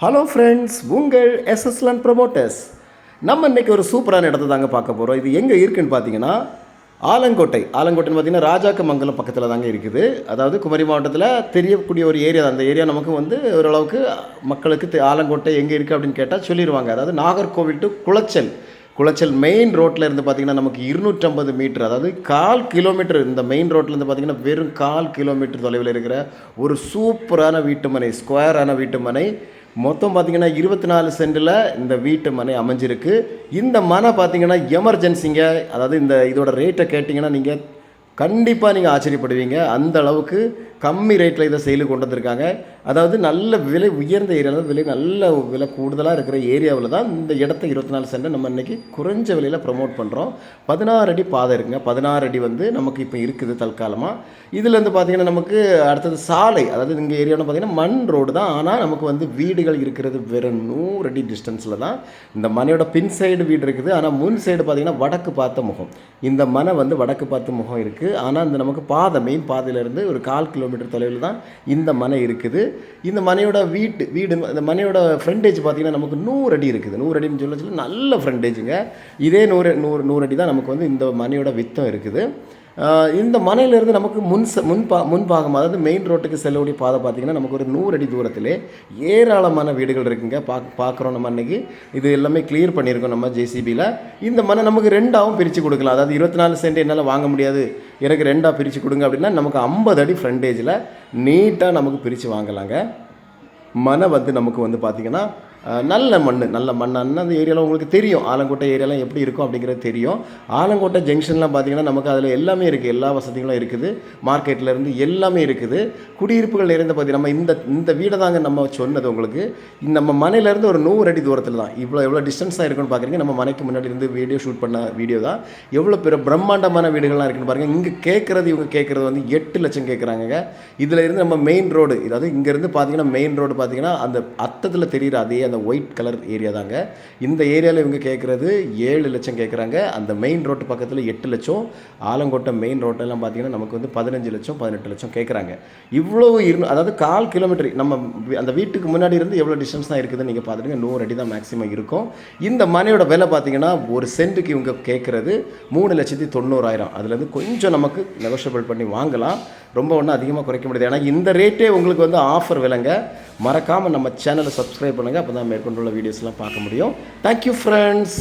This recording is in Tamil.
ஹலோ ஃப்ரெண்ட்ஸ் உங்கள் எஸ்எஸ்லன் ப்ரொமோட்டர்ஸ் நம்ம இன்றைக்கி ஒரு சூப்பரான இடத்த தாங்க பார்க்க போகிறோம் இது எங்கே இருக்குன்னு பார்த்தீங்கன்னா ஆலங்கோட்டை. ஆலங்கோட்டைன்னு பார்த்தீங்கன்னா ராஜாக்கமங்கலம் பக்கத்தில் தாங்க இருக்குது. அதாவது குமரி மாவட்டத்தில் தெரியக்கூடிய ஒரு ஏரியா அந்த ஏரியா நமக்கு வந்து ஓரளவுக்கு மக்களுக்கு தெ- ஆலங்கோட்டை எங்கே இருக்குது அப்படின்னு கேட்டால் சொல்லிடுவாங்க அதாவது நாகர்கோவில் டு குளச்சல். குளச்சல் மெயின் ரோட்டில் இருந்து பார்த்தீங்கன்னா நமக்கு இருநூற்றம்பது மீட்டர் அதாவது கால் கிலோமீட்டர் இந்த மெயின் ரோட்டில் இருந்து பார்த்திங்கன்னா வெறும் கால் கிலோமீட்டர் தொலைவில் இருக்கிற ஒரு சூப்பரான வீட்டுமனை ஸ்கொயரான வீட்டுமனை மொத்தம் பார்த்தீங்கன்னா இருபத்தி நாலு சென்டில் இந்த வீட்டு மனை அமைஞ்சிருக்கு. இந்த மனை பார்த்திங்கன்னா எமர்ஜென்சிங்க அதாவது இந்த இதோட ரேட்டை கேட்டிங்கன்னா நீங்கள் கண்டிப்பாக நீங்கள் ஆச்சரியப்படுவீங்க. அந்த அளவுக்கு கம்மி ரேட்டில் இதை செயலு கொண்டு வந்திருக்காங்க அதாவது நல்ல விலை உயர்ந்த ஏரியாவில் விலை நல்ல விலை கூடுதலாக இருக்கிற ஏரியாவில் தான் இந்த இடத்த இருபத்தி நாலு சென்ட் நம்ம இன்றைக்கி குறைஞ்ச விலையில் ப்ரமோட் பண்ணுறோம் பதினாறு அடி பாதை இருக்குங்க. பதினாறு அடி வந்து நமக்கு இப்போ இருக்குது தற்காலமாக இதில் வந்து பார்த்தீங்கன்னா நமக்கு அடுத்தது சாலை அதாவது இங்கே ஏரியாவில் பார்த்தீங்கன்னா மண் ரோடு தான். ஆனால் நமக்கு வந்து வீடுகள் இருக்கிறது வெறும் நூறு அடி டிஸ்டன்ஸில் தான். இந்த மனையோட பின் சைடு வீடு இருக்குது. ஆனால் முன் சைடு பார்த்திங்கன்னா வடக்கு பார்த்த முகம். இந்த மனை வந்து வடக்கு பார்த்த முகம் இருக்குது ஆனால் இந்த நமக்கு பாதை மெயின் பாதையிலேருந்து ஒரு கால் கிலோமீட்டர் தொலைவில் தான் இந்த மனை இருக்குது. இந்த மனையோட வீட்டு வீடு இந்த மனையோட ஃப்ரண்டேஜ் பார்த்தீங்கன்னா நமக்கு நூறு அடி இருக்குது. நூறு அடின்னு சொல்ல சொல்ல நல்ல ஃப்ரண்டேஜுங்க இதே நூறு நூறு நூறு அடி தான் நமக்கு வந்து இந்த மனையோட வித்தம் இருக்குது. இந்த மனையிலேருந்து நமக்கு முன் ச- முன்பா முன்பாகம் அதாவது மெயின் ரோட்டுக்கு செல்லக்கூடிய பாதை பார்த்தீங்கன்னா நமக்கு ஒரு நூறு அடி தூரத்திலே ஏராளமான வீடுகள் இருக்குங்க. பார்க்க பார்க்குறோம் நம்ம அன்னைக்கு. இது எல்லாமே கிளியர் பண்ணியிருக்கோம் நம்ம ஜேசிபியில் இந்த மனை நமக்கு ரெண்டாகவும் பிரித்து கொடுக்கலாம். அதாவது இருபத்தி நாலு சென்ட் என்னால் வாங்க முடியாது. எனக்கு ரெண்டாக பிரித்து கொடுங்க அப்படின்னா நமக்கு ஐம்பது அடி ஃப்ரண்டேஜில் நீட்டாக நமக்கு பிரித்து வாங்கலாங்க. மனை வந்து நமக்கு வந்து பார்த்திங்கன்னா நல்ல மண் நல்ல மண்ணான்னு அந்த ஏரியாவில் உங்களுக்கு தெரியும்? ஆலங்கோட்டை ஏரியாலாம் எப்படி இருக்கும் அப்படிங்கிறது தெரியும். ஆலங்கோட்டை ஜங்ஷன்லாம் பார்த்தீங்கன்னா நமக்கு அதில் எல்லாமே இருக்குது எல்லா வசதிகளும் இருக்குது. மார்க்கெட்லருந்து எல்லாமே இருக்குது. குடியிருப்புகள் நிறைந்த பகுதி நம்ம இந்த இந்த வீடை தாங்க நம்ம சொன்னது உங்களுக்கு. நம்ம மனையிலேருந்து ஒரு நூறு அடி தூரத்தில் தான். இவ்வளோ எவ்வளோ டிஸ்டன்ஸாக இருக்குன்னு பார்க்குறீங்க நம்ம மனைக்கு முன்னாடி இருந்து வீடியோ ஷூட் பண்ண வீடியோ தான். எவ்வளோ பெரிய பிரம்மாண்டமான வீடுகள்லாம் இருக்குன்னு பாருங்கள் இங்கே கேட்குறது இவங்க கேட்குறது வந்து எட்டு லட்சம் கேட்குறாங்க இதில் இருந்து நம்ம மெயின் ரோடு அதாவது இங்கேருந்து பார்த்தீங்கன்னா மெயின் ரோடு பார்த்தீங்கன்னா அந்த அத்தத்தில் தெரிகிற அதே அந்த ஒயிட் கலர் ஏரியா தாங்க. இந்த ஏரியாவில் இவங்க கேட்குறது ஏழு லட்சம் கேட்குறாங்க அந்த மெயின் ரோட்டு பக்கத்தில் எட்டு லட்சம். ஆலங்கோட்டை மெயின் ரோட்டெல்லாம் பார்த்தீங்கன்னா நமக்கு வந்து பதினஞ்சு லட்சம் பதினெட்டு லட்சம் கேட்குறாங்க இவ்வளோ இரு அதாவது கால் கிலோமீட்டர் நம்ம அந்த வீட்டுக்கு முன்னாடி இருந்து எவ்வளோ டிஸ்டன்ஸ் தான் இருக்குதுன்னு நீங்கள் பார்த்துருங்க நூறு அடி தான் மேக்ஸிமம் இருக்கும். இந்த மனையோட விலை பார்த்தீங்கன்னா ஒரு சென்ட்டுக்கு இவங்க கேட்குறது மூணு லட்சத்தி தொண்ணூறாயிரம். அதுலேருந்து கொஞ்சம் நமக்கு நெகோஷியபிள் பண்ணி வாங்கலாம். ரொம்ப ஒன்றும் அதிகமாக குறைக்க முடியாது. ஏன்னா இந்த ரேட்டே உங்களுக்கு வந்து ஆஃபர் விலைங்க. மறக்காமல் நம்ம சேனலை சப்ஸ்கிரைப் பண்ணுங்கள் அப்போ தான் மேற்கொண்டுள்ள வீடியோஸ்லாம் பார்க்க முடியும். Thank you friends